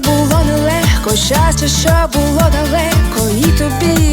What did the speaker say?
Було нелегко щастя, що було далеко, і тобі.